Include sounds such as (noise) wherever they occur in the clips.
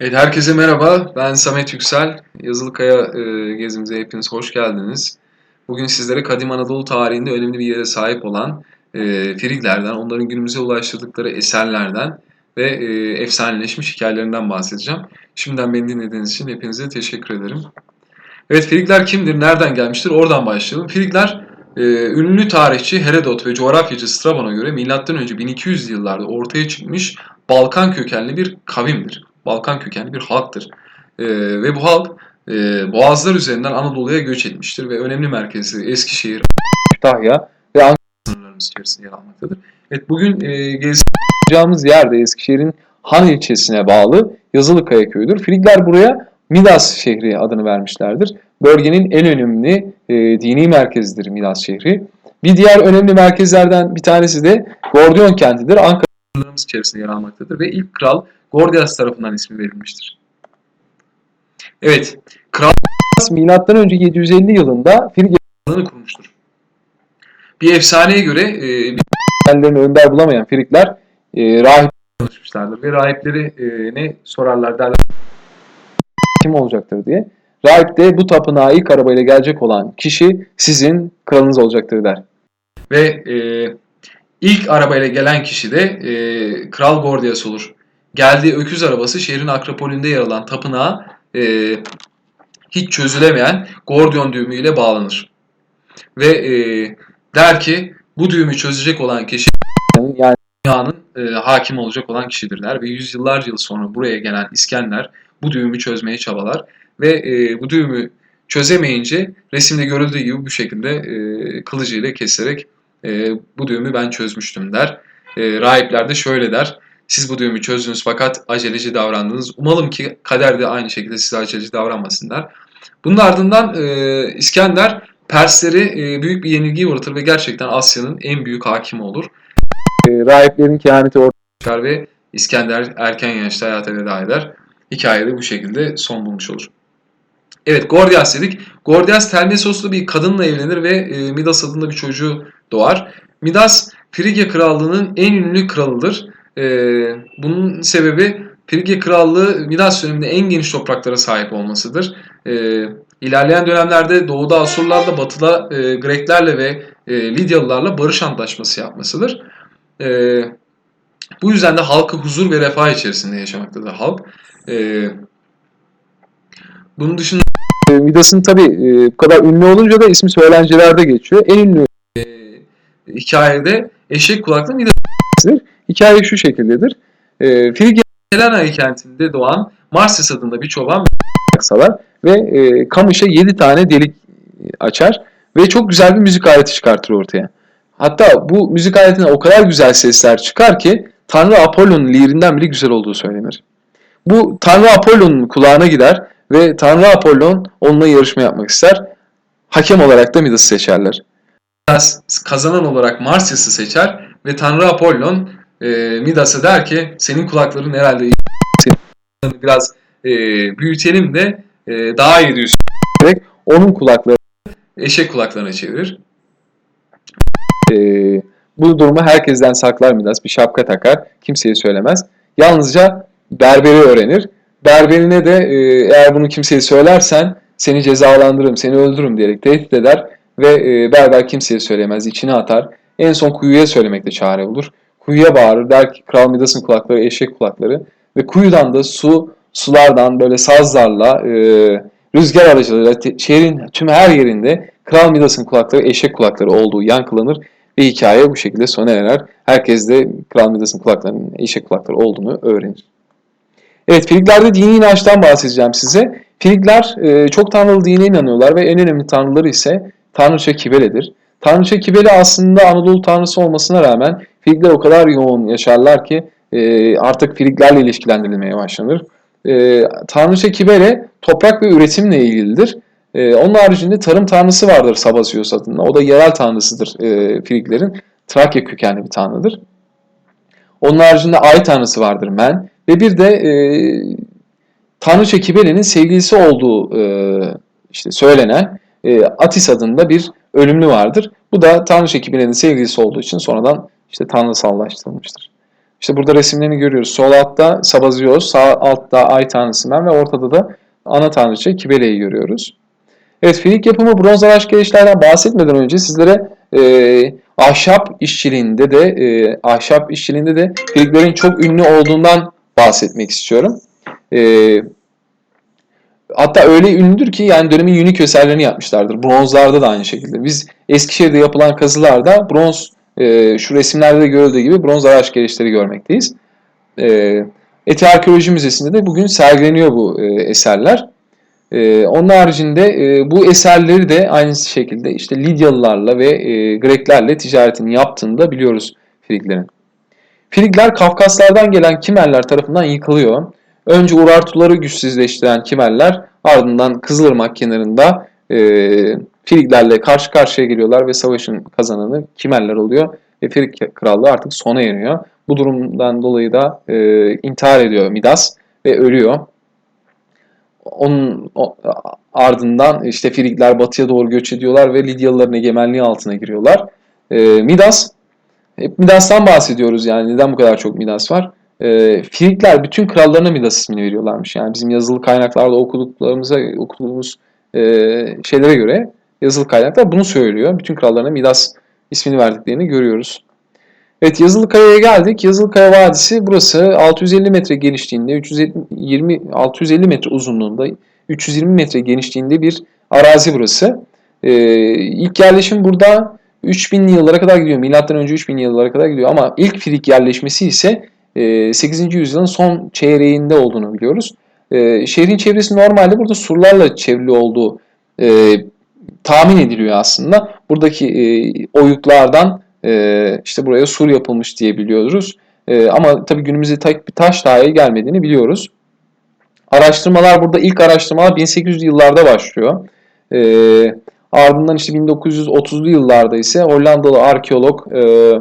Evet, herkese merhaba. Ben Samet Yüksel. Yazılıkaya e, gezimize hepiniz hoş geldiniz. Bugün sizlere Kadim Anadolu tarihinde önemli bir yere sahip olan e, Friglerden, onların günümüze ulaştırdıkları eserlerden ve e, efsaneleşmiş hikayelerinden bahsedeceğim. Şimdiden beni dinlediğiniz için hepinize teşekkür ederim. Evet, Frigler kimdir, nereden gelmiştir? Oradan başlayalım. Frigler, e, ünlü tarihçi Herodot ve coğrafyacı Strabo'na göre M.Ö. 1200 yıllarda ortaya çıkmış Balkan kökenli bir kavimdir. Balkan kökenli bir halktır. E, ve bu halk e, boğazlar üzerinden Anadolu'ya göç etmiştir ve önemli merkezi Eskişehir, Kütahya ve Ankara sınırlarımız içerisinde yer almaktadır. Evet bugün e, gezeceğimiz yerde Eskişehir'in Han ilçesine bağlı Yazılıkaya köyüdür. Frigler buraya Midas şehri adını vermişlerdir. Bölgenin en önemli e, dini merkezidir Midas şehri. Bir diğer önemli merkezlerden bir tanesi de Gordion kentidir. Ankara sınırlarımız içerisinde yer almaktadır ve ilk kral Gordias tarafından ismi verilmiştir. Evet, Kral Milattan önce 750 yılında Frigya krallığını kurmuştur. Bir efsaneye göre e, kendilerini önder bulamayan Frigler e, rahip çalışmışlardır ve rahipleri e, ne sorarlar derler kim olacaktır diye. Rahip de bu tapınağa ilk arabayla gelecek olan kişi sizin kralınız olacaktır der. Ve e, ilk arabayla gelen kişi de e, Kral Gordias olur geldiği öküz arabası şehrin akropolünde yer alan tapınağa e, hiç çözülemeyen Gordion düğümüyle bağlanır. Ve e, der ki bu düğümü çözecek olan kişi (laughs) yani dünyanın e, hakim olacak olan kişidir der. Ve yüzyıllarca yıl sonra buraya gelen İskender bu düğümü çözmeye çabalar. Ve e, bu düğümü çözemeyince resimde görüldüğü gibi bu şekilde e, kılıcıyla keserek e, bu düğümü ben çözmüştüm der. E, rahipler de şöyle der. Siz bu düğümü çözdünüz fakat aceleci davrandınız. Umalım ki kader de aynı şekilde size aceleci davranmasınlar. Bunun ardından e, İskender Persleri e, büyük bir yenilgiye uğratır ve gerçekten Asya'nın en büyük hakimi olur. E, rahiplerin kehaneti ortaya çıkar ve İskender erken yaşta hayata veda eder. Hikaye de bu şekilde son bulmuş olur. Evet Gordias dedik. Gordias Telmesoslu bir kadınla evlenir ve e, Midas adında bir çocuğu doğar. Midas Frigya krallığının en ünlü kralıdır. E, bunun sebebi Frigya Krallığı Midas döneminde en geniş topraklara sahip olmasıdır. E, ilerleyen dönemlerde doğuda Asurlarla, batıda e, Greklerle ve e, Lidyalılarla barış antlaşması yapmasıdır. E, bu yüzden de halkı huzur ve refah içerisinde yaşamaktadır halk. E, bunun dışında Midas'ın tabi e, bu kadar ünlü olunca da ismi söylencelerde geçiyor. En ünlü e, hikayede eşek kulaklı Midas'dır. Hikaye şu şekildedir. E, Frigya Helena kentinde doğan Marsis adında bir çoban salar ve e, kamışa 7 tane delik açar ve çok güzel bir müzik aleti çıkartır ortaya. Hatta bu müzik aletine o kadar güzel sesler çıkar ki Tanrı Apollon'un lirinden bile güzel olduğu söylenir. Bu Tanrı Apollon'un kulağına gider ve Tanrı Apollon onunla yarışma yapmak ister. Hakem olarak da Midas'ı seçerler. Kazanan olarak Marsyas'ı seçer ve Tanrı Apollon e, Midas'a der ki senin kulakların herhalde senin biraz e, büyütelim de e, daha iyi duysun. Onun kulakları eşek kulaklarına çevirir. E, bu durumu herkesten saklar Midas. Bir şapka takar. Kimseye söylemez. Yalnızca berberi öğrenir. Berberine de e, eğer bunu kimseye söylersen seni cezalandırırım, seni öldürürüm diyerek tehdit eder ve e, berber kimseye söylemez, içine atar. En son kuyuya söylemekte çare olur. Kuyuya bağırır der ki Kral Midas'ın kulakları eşek kulakları ve kuyudan da su sulardan böyle sazlarla e, rüzgar aracılığıyla şehrin tüm her yerinde Kral Midas'ın kulakları eşek kulakları olduğu yankılanır ve hikaye bu şekilde sona erer. Herkes de Kral Midas'ın kulaklarının eşek kulakları olduğunu öğrenir. Evet, Friglerde dini inançtan bahsedeceğim size. Frigler e, çok tanrılı dine inanıyorlar ve en önemli tanrıları ise Tanrıça Kibele'dir. Tanrıça Kibele aslında Anadolu tanrısı olmasına rağmen Frigler o kadar yoğun yaşarlar ki e, artık Friglerle ilişkilendirilmeye başlanır. E, Tanrıça Kibele toprak ve üretimle ilgilidir. E, onun haricinde tarım tanrısı vardır Sabasios adında. O da yerel tanrısıdır e, Friglerin. Trakya kökenli bir tanrıdır. Onun haricinde ay tanrısı vardır Men. Ve bir de e, Tanrıça Kibele'nin sevgilisi olduğu e, işte söylenen e, Atis adında bir ölümlü vardır. Bu da Tanrıça Kibele'nin sevgilisi olduğu için sonradan işte tanrısallaştırılmıştır. İşte burada resimlerini görüyoruz. Sol altta Sabazios, sağ altta Ay Tanrısı Men ve ortada da ana tanrıça Kibele'yi görüyoruz. Evet, filik yapımı bronz araç gelişlerden bahsetmeden önce sizlere e, ahşap işçiliğinde de e, ahşap işçiliğinde de filiklerin çok ünlü olduğundan bahsetmek istiyorum. E, hatta öyle ünlüdür ki yani dönemin unik eserlerini yapmışlardır. Bronzlarda da aynı şekilde. Biz Eskişehir'de yapılan kazılarda bronz e, şu resimlerde de görüldüğü gibi bronz araç gelişleri görmekteyiz. E, Eti Arkeoloji Müzesi'nde de bugün sergileniyor bu e, eserler. E, onun haricinde e, bu eserleri de aynı şekilde işte Lidyalılarla ve e, Greklerle ticaretini yaptığını da biliyoruz Friglerin. Frigler Kafkaslardan gelen Kimerler tarafından yıkılıyor. Önce Urartuları güçsüzleştiren Kimerler ardından Kızılırmak kenarında e, Friglerle karşı karşıya geliyorlar ve savaşın kazananı Kimerler oluyor ve Frig krallığı artık sona eriyor. Bu durumdan dolayı da e, intihar ediyor Midas ve ölüyor. Onun ardından işte Frigler batıya doğru göç ediyorlar ve Lidyalıların egemenliği altına giriyorlar. E, Midas, hep Midas'tan bahsediyoruz yani neden bu kadar çok Midas var? E, Frigler bütün krallarına Midas ismini veriyorlarmış. Yani bizim yazılı kaynaklarda okuduklarımıza, okuduğumuz e, şeylere göre yazılı kaynaklar bunu söylüyor. Bütün krallarına Midas ismini verdiklerini görüyoruz. Evet Yazılı Kaya'ya geldik. Yazılı Kaya Vadisi burası 650 metre genişliğinde, 320 650 metre uzunluğunda, 320 metre genişliğinde bir arazi burası. Ee, ilk yerleşim burada 3000 yıllara kadar gidiyor. Milattan önce 3000 yıllara kadar gidiyor ama ilk Frig yerleşmesi ise e, 8. yüzyılın son çeyreğinde olduğunu biliyoruz. E, şehrin çevresi normalde burada surlarla çevrili olduğu e, tahmin ediliyor aslında. Buradaki e, oyuklardan e, işte buraya sur yapılmış diye biliyoruz. E, ama tabii günümüzde tek bir taş dahi gelmediğini biliyoruz. Araştırmalar burada ilk araştırmalar 1800'lü yıllarda başlıyor. E, ardından işte 1930'lu yıllarda ise Hollandalı arkeolog e,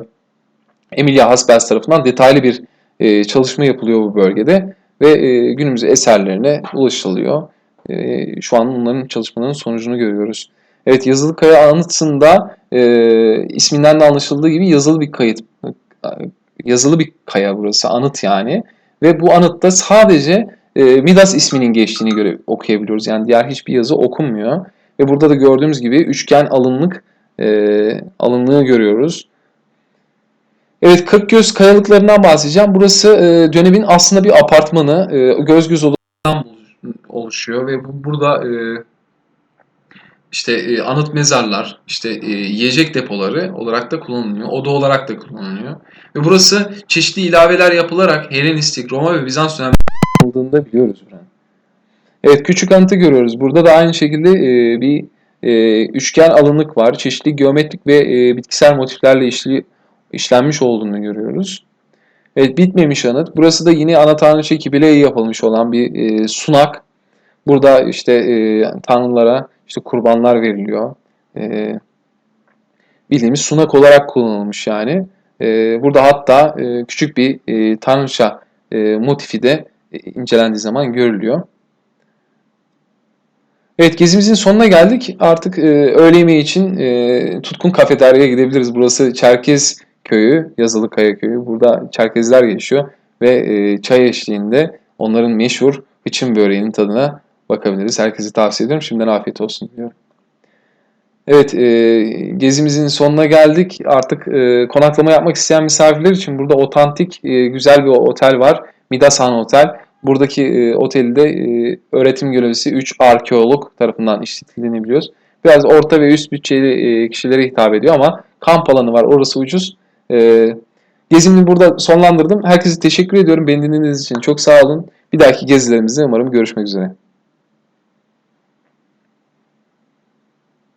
Emilia Haspels tarafından detaylı bir e, çalışma yapılıyor bu bölgede ve e, günümüzde eserlerine ulaşılıyor. E, şu an onların çalışmalarının sonucunu görüyoruz. Evet yazılı kaya anıtında e, isminden de anlaşıldığı gibi yazılı bir kayıt yazılı bir kaya burası anıt yani ve bu anıtta sadece e, Midas isminin geçtiğini göre okuyabiliyoruz. Yani diğer hiçbir yazı okunmuyor ve burada da gördüğümüz gibi üçgen alınlık e, alınlığı görüyoruz. Evet Kırkgöz kayalıklarından bahsedeceğim. Burası e, dönemin aslında bir apartmanı. E, göz göz odalarından oluşuyor ve bu, burada e, işte e, anıt mezarlar, işte e, yiyecek depoları olarak da kullanılıyor. Oda olarak da kullanılıyor. Ve burası çeşitli ilaveler yapılarak Helenistik, Roma ve Bizans dönemlerinde kullanıldığını biliyoruz. Buranın. Evet küçük anıtı görüyoruz. Burada da aynı şekilde e, bir e, üçgen alınlık var. Çeşitli geometrik ve e, bitkisel motiflerle işli, işlenmiş olduğunu görüyoruz. Evet bitmemiş anıt. Burası da yine ana tanrıça Kibile'ye yapılmış olan bir e, sunak. Burada işte e, tanrılara işte kurbanlar veriliyor. E, bildiğimiz sunak olarak kullanılmış yani. E, burada hatta e, küçük bir e, tanrıça e, motifi de e, incelendiği zaman görülüyor. Evet gezimizin sonuna geldik. Artık e, öğle yemeği için e, Tutkun Kafeterya'ya gidebiliriz. Burası Çerkez köyü, Yazılıkaya köyü. Burada Çerkezler yaşıyor ve e, çay eşliğinde onların meşhur hıçın böreğinin tadına bakabiliriz. Herkese tavsiye ediyorum. Şimdiden afiyet olsun diyorum. Evet, e, gezimizin sonuna geldik. Artık e, konaklama yapmak isteyen misafirler için burada otantik, e, güzel bir otel var. Midasan Otel. Buradaki e, otelde e, öğretim görevlisi 3 arkeolog tarafından işletildiğini biliyoruz. Biraz orta ve üst bütçeli e, kişilere hitap ediyor ama kamp alanı var. Orası ucuz. E, burada sonlandırdım. Herkese teşekkür ediyorum. Beni dinlediğiniz için çok sağ olun. Bir dahaki gezilerimizde umarım görüşmek üzere.